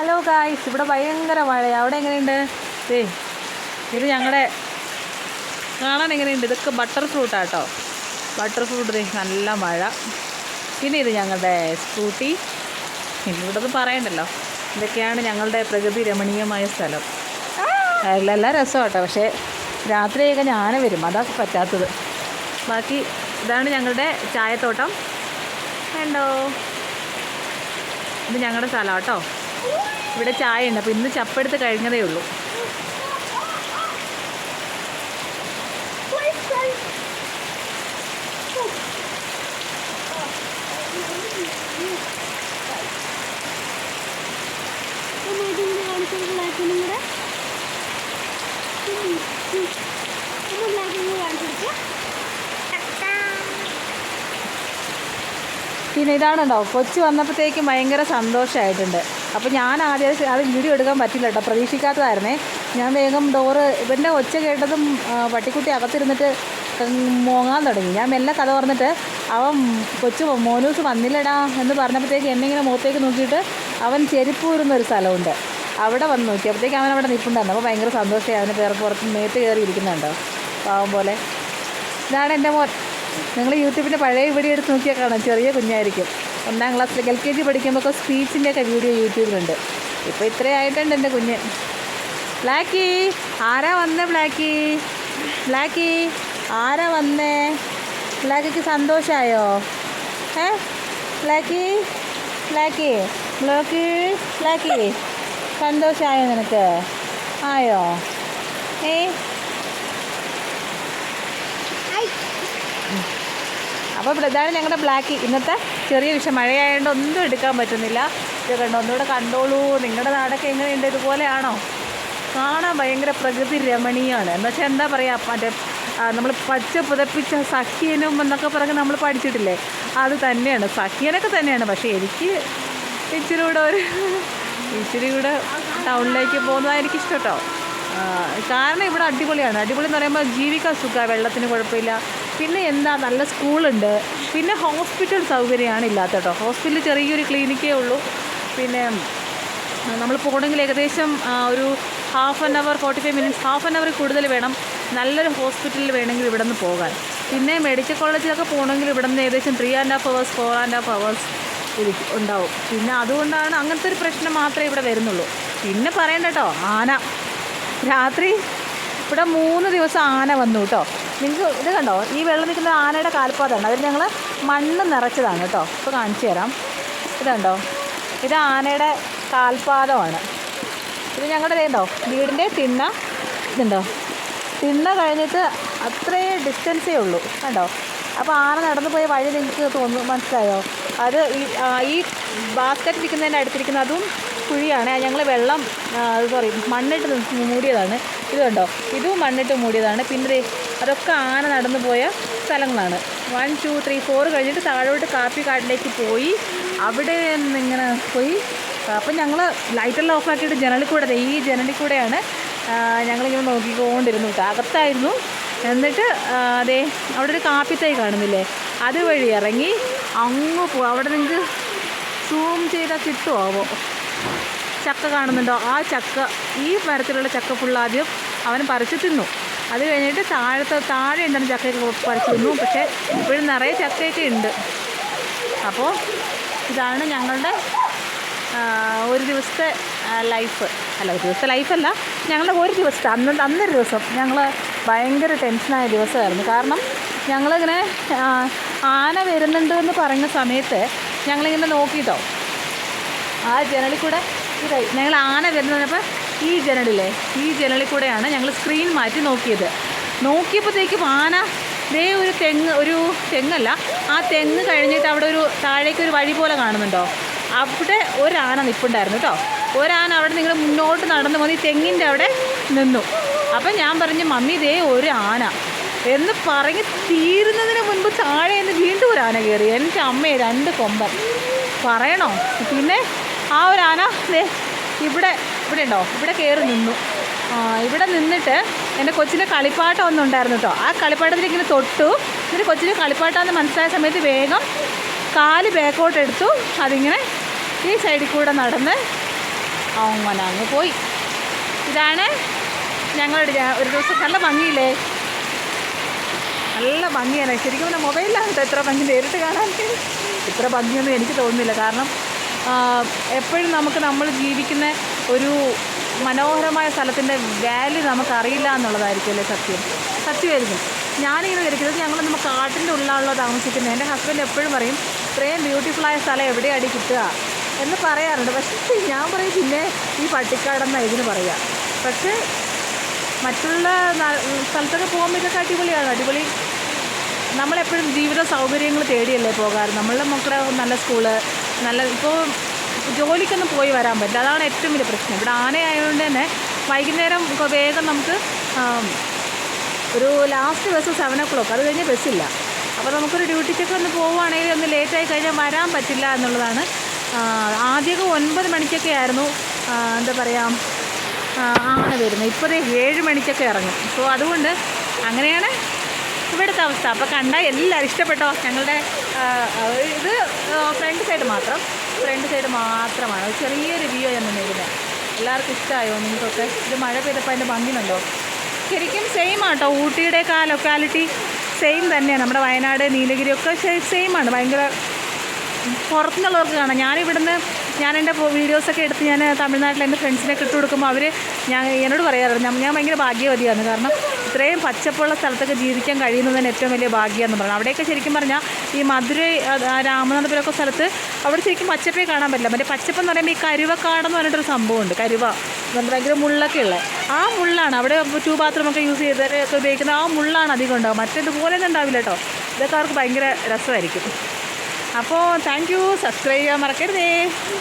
Hello guys ഇവിടെ ഭയങ്കര മഴയാണ് അവിടെ എങ്ങനെയുണ്ട്? ഏ ഇത് ഞങ്ങളുടെ കാണാൻ എങ്ങനെയുണ്ട്? ഇതൊക്കെ ബട്ടർ ഫ്രൂട്ടാട്ടോ ബട്ടർ ഫ്രൂട്ട് നല്ല മഴ. പിന്നെ ഇത് ഞങ്ങളുടെ സ്കൂട്ടി ഇവിടെ പറയണ്ടല്ലോ. ഇതൊക്കെയാണ് ഞങ്ങളുടെ പ്രകൃതി രമണീയമായ സ്ഥലം. എല്ലാം കേട്ടോ പക്ഷേ രാത്രിയൊക്കെ ഞാൻ വരും. അതാ പറ്റാത്തത്. ബാക്കി ഇതാണ് ഞങ്ങളുടെ ചായത്തോട്ടം. വേണ്ടോ ഇത് ഞങ്ങളുടെ സ്ഥലം കേട്ടോ ഇവിടെ ചായ ഉണ്ട് അപ്പോൾ ഇന്ന് ചപ്പെടുത്ത് കഴിഞ്ഞതേ ഉള്ളൂ. പിന്നെ ഇതാണല്ലോ കൊച്ചു വന്നപ്പോഴത്തേക്കും ഭയങ്കര സന്തോഷമായിട്ടുണ്ട്. അപ്പോൾ ഞാൻ ആദ്യം അത് വീഡിയോ എടുക്കാൻ പറ്റില്ല കേട്ടോ പ്രതീക്ഷിക്കാത്തതായിരുന്നേ. ഞാൻ വേഗം ഡോറ് ഇവന്റെ ഒച്ച കേട്ടതും പട്ടിക്കുട്ടി അകത്തിരുന്നിട്ട് മോങ്ങാൻ തുടങ്ങി. ഞാൻ മെല്ലെ കഥ പറഞ്ഞിട്ട് അവൻ കൊച്ചു മോനൂസ് വന്നില്ലടാ എന്ന് പറഞ്ഞപ്പോഴത്തേക്ക് എന്നെ മുഖത്തേക്ക് നോക്കിയിട്ട് അവൻ ചെരുപ്പ് ഒരു സ്ഥലമുണ്ട്. അവിടെ വന്ന് നോക്കി അപ്പോഴത്തേക്ക് അവൻ അവിടെ നിൽപ്പുണ്ടായിരുന്നു അപ്പോൾ ഭയങ്കര സന്തോഷമായി അവന് പേർക്ക് പുറത്ത് മേത്ത് കയറി ഇരിക്കുന്നുണ്ടോ പാവം പോലെ. ഇതാണ് എന്റെ മോൻ. നിങ്ങൾ യൂട്യൂബിന്റെ പഴയ വീഡിയോ എടുത്ത് നോക്കിയാൽ കാണാം. ചെറിയ കുഞ്ഞായിരിക്കും. ഒന്നാം ക്ലാസ്സിൽ എൽ കെ ജി പഠിക്കുമ്പോൾ സ്പീച്ചിന്റെ ഒക്കെ വീഡിയോ യൂട്യൂബിലുണ്ട്. ഇപ്പോൾ ഇത്രയായിട്ടുണ്ട് എന്റെ കുഞ്ഞ്. ബ്ലാക്കി ആരാ വന്നേ ബ്ലാക്കി? ബ്ലാക്കി ആരാ വന്നേ? ബ്ലാക്കിക്ക് സന്തോഷമായോ ഏ? ബ്ലാക്കി ബ്ലാക്കി ബ്ലോക്കി ബ്ലാക്കി. സന്തോഷമായോ നിനക്ക്? ആയോ? ഏ? അപ്പോൾ പ്രധാനം ഞങ്ങളുടെ ബ്ലാക്ക്. ഇന്നത്തെ ചെറിയ വിഷയം. മഴയായതുകൊണ്ട് ഒന്നും എടുക്കാൻ പറ്റുന്നില്ല. ഇത് കണ്ടോ ഒന്നുകൂടെ കണ്ടോളൂ. നിങ്ങളുടെ നാടൊക്കെ എങ്ങനെയുണ്ട്? ഇതുപോലെയാണോ? കാണാൻ ഭയങ്കര പ്രകൃതി രമണീയമാണ്. എന്ന് വെച്ചാൽ എന്താ പറയുക മറ്റേ നമ്മൾ പച്ച പുതപ്പിച്ച സഖ്യനും എന്നൊക്കെ പറഞ്ഞ് നമ്മൾ പഠിച്ചിട്ടില്ലേ? അത് തന്നെയാണ്. സഖ്യനൊക്കെ തന്നെയാണ്. പക്ഷേ എനിക്ക് ഇച്ചിരി കൂടെ ഒരു ഇച്ചിരി കൂടെ ടൗണിലേക്ക് പോകുന്നതാണ് എനിക്കിഷ്ടം കേട്ടോ. കാരണം ഇവിടെ അടിപൊളിയാണ്. അടിപൊളി എന്ന് പറയുമ്പോൾ ജീവിക്കാൻ സുഖമാണ്. വെള്ളത്തിന് കുഴപ്പമില്ല. പിന്നെ എന്താ നല്ല സ്കൂളുണ്ട്. പിന്നെ ഹോസ്പിറ്റൽ സൗകര്യമാണ് ഇല്ലാത്ത കേട്ടോ ഹോസ്പിറ്റലിൽ ചെറിയൊരു ക്ലിനിക്കേ ഉള്ളൂ. പിന്നെ നമ്മൾ പോകണമെങ്കിൽ ഏകദേശം ഒരു half an hour forty five minutes half an hour കൂടുതൽ വേണം നല്ലൊരു ഹോസ്പിറ്റലിൽ വേണമെങ്കിൽ ഇവിടെ നിന്ന് പോകാൻ. പിന്നെ മെഡിക്കൽ കോളേജിലൊക്കെ പോകണമെങ്കിൽ ഇവിടെ നിന്ന് ഏകദേശം three and half hours four and half hours ഇരിക്കും ഉണ്ടാവും. പിന്നെ അതുകൊണ്ടാണ് അങ്ങനത്തെ ഒരു പ്രശ്നം മാത്രമേ ഇവിടെ വരുന്നുള്ളൂ. പിന്നെ പറയണ്ട കേട്ടോ ആന. രാത്രി ഇവിടെ മൂന്ന് ദിവസം ആന വന്നു കേട്ടോ നിങ്ങൾക്ക് ഇത് കണ്ടോ? ഈ വെള്ളം നിൽക്കുന്ന ആനയുടെ കാൽപ്പാതാണ് അതിൽ ഞങ്ങൾ മണ്ണ് നിറച്ചതാണ് കേട്ടോ ഇപ്പോൾ കാണിച്ചു തരാം. ഇതുണ്ടോ ഇത് ആനയുടെ കാൽപാദമാണ്. ഇത് ഞങ്ങളുടെ ഇതുണ്ടോ വീടിന്റെ തിണ്ണ ഇതുണ്ടോ? തിണ്ണ കഴിഞ്ഞിട്ട് അത്രേ ഡിസ്റ്റൻസേ ഉള്ളൂ. കണ്ടോ? അപ്പോൾ ആന നടന്നു പോയ വഴി നിങ്ങൾക്ക് തോന്നുന്നു മനസ്സിലായോ? അത് ഈ ഈ ബാസ്ക്കറ്റ് ഇരിക്കുന്നതിന്റെ അടുത്തിരിക്കുന്ന അതും കുഴിയാണ്. ഞങ്ങൾ വെള്ളം സോറി മണ്ണിട്ട് മൂടിയതാണ്. ഇത് കണ്ടോ? ഇതും മണ്ണിട്ട് മൂടിയതാണ്. പിന്നെ അതൊക്കെ ആന നടന്നു പോയ സ്ഥലങ്ങളാണ്. വൺ ടു ത്രീ ഫോർ കഴിഞ്ഞിട്ട് താഴോട്ട് കാപ്പി കാട്ടിലേക്ക് പോയി. അവിടെ നിന്നിങ്ങനെ പോയി. അപ്പം ഞങ്ങൾ ലൈറ്റെല്ലാം ഓഫാക്കിയിട്ട് ജനലിൽ കൂടെ ഈ ജനലിൽ കൂടെയാണ് ഞങ്ങളിങ്ങനെ നോക്കിക്കൊണ്ടിരുന്നു അകത്തായിരുന്നു. എന്നിട്ട് അതെ അവിടെ ഒരു കാപ്പിത്തൈ കാണുന്നില്ലേ? അതുവഴി ഇറങ്ങി അങ്ങ് പോ അവിടെ നിങ്ങൾക്ക് സൂം ചെയ്താൽ കിട്ടുമോ ചക്ക കാണുന്നുണ്ടോ? ആ ചക്ക ഈ മരത്തിലുള്ള ചക്ക ഫുള്ളാദ്യം അവൻ പറിച്ചു തിന്നു. അത് കഴിഞ്ഞിട്ട് താഴത്തെ താഴെ ഉണ്ടെന്ന് ചക്കയൊക്കെ പറിച്ചു തിന്നു. പക്ഷേ ഇപ്പോഴും നിറയെ ചക്കയൊക്കെ ഉണ്ട്. അപ്പോൾ ഇതാണ് ഞങ്ങളുടെ ഒരു ദിവസത്തെ ലൈഫ്. അല്ല ഒരു ദിവസത്തെ ലൈഫല്ല ഞങ്ങളുടെ ഒരു ദിവസത്തെ അന്ന് അന്നൊരു ദിവസം ഞങ്ങൾ ഭയങ്കര ടെൻഷനായ ദിവസമായിരുന്നു. കാരണം ഞങ്ങളിങ്ങനെ ആന വരുന്നുണ്ട് എന്ന് പറഞ്ഞ സമയത്ത് ഞങ്ങളിങ്ങനെ നോക്കിയിട്ടോ ആ ജനലിൽ കൂടെ ഇതായി. ഞങ്ങൾ ആന വരുന്നപ്പോൾ ഈ ജനലില്ലേ? ഈ ജനലിൽ കൂടെയാണ് ഞങ്ങൾ സ്ക്രീൻ മാറ്റി നോക്കിയത്. നോക്കിയപ്പോഴത്തേക്കും ആന ദേ ഒരു തെങ്ങ് ഒരു തെങ്ങല്ല ആ തെങ്ങ് കഴിഞ്ഞിട്ട് അവിടെ ഒരു താഴേക്ക് ഒരു വഴി പോലെ കാണുന്നുണ്ടോ? അവിടെ ഒരാന നിൽപ്പുണ്ടായിരുന്നു കേട്ടോ. ഒരാന അവിടെ നിങ്ങൾ മുന്നോട്ട് നടന്നു പോയി തെങ്ങിന്റെ അവിടെ നിന്നു. അപ്പം ഞാൻ പറഞ്ഞു മമ്മി ദേ ഒരു ആന. എന്ന് പറഞ്ഞ് തീരുന്നതിന് മുൻപ് താഴെ നിന്ന് വീണ്ടും ഒരു ആന കയറി. എന്റെ അമ്മയെ രണ്ട് കൊമ്പൻ. പറയണോ? പിന്നെ ആ ഒരു ആന ഇവിടെ ഇവിടെ ഉണ്ടോ? ഇവിടെ കയറി നിന്നു. ഇവിടെ നിന്നിട്ട് എന്റെ കൊച്ചിന്റെ കളിപ്പാട്ടം ഒന്നും ഉണ്ടായിരുന്നു കേട്ടോ. ആ കളിപ്പാട്ടത്തിൽ ഇങ്ങനെ തൊട്ടു. എന്നിട്ട് കൊച്ചിന്റെ കളിപ്പാട്ടമെന്ന് മനസ്സിലായ സമയത്ത് വേഗം കാൽ ബാക്കോട്ട് എടുത്തു. അതിങ്ങനെ ഈ സൈഡിൽ കൂടെ നടന്ന് അങ്ങനെ അങ്ങ് പോയി. ഇതാണ് ഞങ്ങളുടെ ഒരു ദിവസം നല്ല ഭംഗിയില്ലേ? നല്ല ഭംഗിയാണ്. ശരിക്കും പറഞ്ഞാൽ മൊബൈലിലാണ് കേട്ടോ എത്ര ഭംഗി നേരിട്ട് കാണാൻ. ഇത്ര ഭംഗിയൊന്നും എനിക്ക് തോന്നുന്നില്ല. കാരണം എപ്പോഴും നമുക്ക് നമ്മൾ ജീവിക്കുന്ന ഒരു മനോഹരമായ സ്ഥലത്തിന്റെ വാല്യൂ നമുക്കറിയില്ല എന്നുള്ളതായിരിക്കുമല്ലേ സത്യം? സത്യമായിരുന്നു ഞാനിങ്ങനെ ധരിക്കുന്നത് ഞങ്ങൾ നമ്മൾ കാട്ടിന്റെ ഉള്ളിലാണല്ലോ താമസിക്കുന്നത്. എന്റെ ഹസ്ബൻഡ് എപ്പോഴും പറയും ഇത്രയും ബ്യൂട്ടിഫുള്ളായ സ്ഥലം എവിടെയാണ് കിട്ടുക? എന്ന് പറയാറുണ്ട്. പക്ഷേ ഞാൻ പറയും പിന്നെ ഈ പട്ടിക്കാടെന്നാണ് ഇതിന് പറയുക പക്ഷേ മറ്റുള്ള സ്ഥലത്തൊക്കെ പോകുമ്പോൾ ഇതൊക്കെ അടിപൊളിയാണ്. അടിപൊളി. നമ്മളെപ്പോഴും ജീവിത സൗകര്യങ്ങൾ തേടിയല്ലേ പോകാറ്? നമ്മളുടെ മക്കളെ നല്ല സ്കൂൾ നല്ല ഇപ്പോൾ ജോലിക്കൊന്നും പോയി വരാൻ പറ്റില്ല. അതാണ് ഏറ്റവും വലിയ പ്രശ്നം. ഇവിടെ ആനയായതുകൊണ്ട് തന്നെ വൈകുന്നേരം വേഗം നമുക്ക് ഒരു last bus seven o'clock അത് കഴിഞ്ഞ് ബസ്സില്ല അപ്പോൾ നമുക്കൊരു ഡ്യൂട്ടിക്കൊക്കെ ഒന്ന് പോവുകയാണെങ്കിൽ ഒന്ന് ലേറ്റായി കഴിഞ്ഞാൽ വരാൻ പറ്റില്ല എന്നുള്ളതാണ്. ആദ്യമൊക്കെ ഒൻപത് മണിക്കൊക്കെ ആയിരുന്നു. എന്താ പറയുക ആണ് വരുന്നത്. ഇപ്പോഴേ ഏഴ് മണിക്കൊക്കെ ഇറങ്ങും. സോ അതുകൊണ്ട് അങ്ങനെയാണ് ഇവിടുത്തെ അവസ്ഥ. അപ്പോൾ കണ്ടാൽ എല്ലാവരും ഇഷ്ടപ്പെട്ടോ? ഞങ്ങളുടെ ഇത് ഫ്രണ്ട് സൈഡ് മാത്രം. ഫ്രണ്ട് സൈഡ് മാത്രമാണ്. ചെറിയൊരു വ്യൂ ഞാൻ നിന്നിരുന്നത് എല്ലാവർക്കും ഇഷ്ടമായോ നിങ്ങൾക്കൊക്കെ? ഇത് മഴ പെയ്തപ്പോൾ അതിന്റെ ഭംഗിയുണ്ടോ ശരിക്കും സെയിം ആട്ടോ. ഊട്ടിയുടെ ആ ലൊക്കാലിറ്റി സെയിം തന്നെയാണ്. നമ്മുടെ വയനാട് നീലഗിരി ഒക്കെ സെയിം ആണ്. ഭയങ്കര പുറത്തുനിന്നുള്ളവർക്ക് കാണാം. ഞാനിവിടുന്ന് ഞാൻ എന്റെ വീഡിയോസൊക്കെ എടുത്ത് ഞാൻ തമിഴ്നാട്ടിൽ എന്റെ ഫ്രണ്ട്സിനൊക്കെ ഇട്ട് കൊടുക്കുമ്പോൾ അവർ ഞാൻ എന്നോട് പറയാറുണ്ട് ഞാൻ ഭയങ്കര ഭാഗ്യവതിയാണ്. കാരണം ഇത്രയും പച്ചപ്പുള്ള സ്ഥലത്തൊക്കെ ജീവിക്കാൻ കഴിയുന്നതിന് ഏറ്റവും വലിയ ഭാഗ്യമെന്ന് പറഞ്ഞു അവിടെയൊക്കെ ശരിക്കും പറഞ്ഞാൽ ഈ മധുരൈ രാമനാഥപുരമൊക്കെ സ്ഥലത്ത് അവിടെ ശരിക്കും പച്ചപ്പേ കാണാൻ പറ്റില്ല. മറ്റേ പച്ചപ്പെന്ന് പറയുമ്പോൾ ഈ കരുവക്കാടെന്ന് പറഞ്ഞിട്ടൊരു സംഭവമുണ്ട്. കരുവ. ഭയങ്കര മുള്ളൊക്കെ ഉള്ളത് ആ മുള്ളാണ് അവിടെ ടൂ ബാത്റൂമൊക്കെ യൂസ് ചെയ്തൊക്കെ ഉപയോഗിക്കുന്ന ആ മുള്ളാണ് അധികം ഉണ്ടാവും തന്നെ ഉണ്ടാവില്ല കേട്ടോ. ഇതൊക്കെ അവർക്ക് ഭയങ്കര രസമായിരിക്കും. അപ്പോൾ താങ്ക് യു. സബ്സ്ക്രൈബ് ചെയ്യാൻ മറക്കരുതേ.